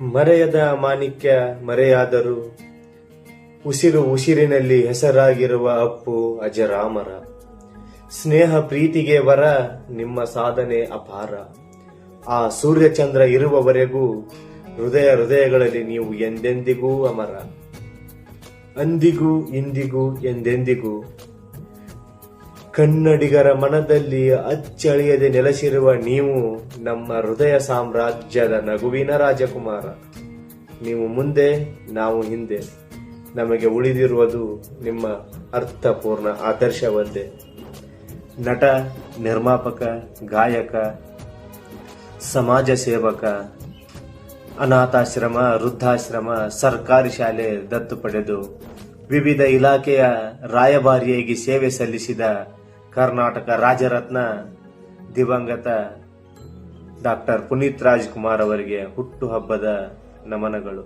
ಮರೆಯದ ಮಾಣಿಕ್ಯ ಮರೆಯಾದರೂ ಉಸಿರು ಉಸಿರಿನಲ್ಲಿ ಹೆಸರಾಗಿರುವ ಅಪ್ಪು ಅಜರಾಮರ. ಸ್ನೇಹ ಪ್ರೀತಿಗೆ ವರ ನಿಮ್ಮ ಸಾಧನೆ ಅಪಾರ. ಆ ಸೂರ್ಯಚಂದ್ರ ಇರುವವರೆಗೂ ಹೃದಯ ಹೃದಯಗಳಲ್ಲಿ ನೀವು ಎಂದೆಂದಿಗೂ ಅಮರ. ಅಂದಿಗೂ ಇಂದಿಗೂ ಎಂದೆಂದಿಗೂ ಕನ್ನಡಿಗರ ಮನದಲ್ಲಿ ಅಚ್ಚಳಿಯದೆ ನೆಲೆಸಿರುವ ನೀವು ನಮ್ಮ ಹೃದಯ ಸಾಮ್ರಾಜ್ಯದ ನಗುವಿನ ರಾಜಕುಮಾರ. ನೀವು ಮುಂದೆ, ನಾವು ಹಿಂದೆ. ನಮಗೆ ಉಳಿದಿರುವುದು ನಿಮ್ಮ ಅರ್ಥಪೂರ್ಣ ಆದರ್ಶವಂತೆ. ನಟ, ನಿರ್ಮಾಪಕ, ಗಾಯಕ, ಸಮಾಜ ಸೇವಕ, ಅನಾಥಾಶ್ರಮ, ವೃದ್ಧಾಶ್ರಮ, ಸರ್ಕಾರಿ ಶಾಲೆ ದತ್ತು ಪಡೆದು ವಿವಿಧ ಇಲಾಖೆಯ ರಾಯಭಾರಿಯಾಗಿ ಸೇವೆ ಸಲ್ಲಿಸಿದ ಕರ್ನಾಟಕ ರಾಜರತ್ನ ದಿವಂಗತ ಡಾಕ್ಟರ್ ಪುನೀತ್ ರಾಜ್ಕುಮಾರ್ ಅವರಿಗೆ ಹುಟ್ಟುಹಬ್ಬದ ನಮನಗಳು.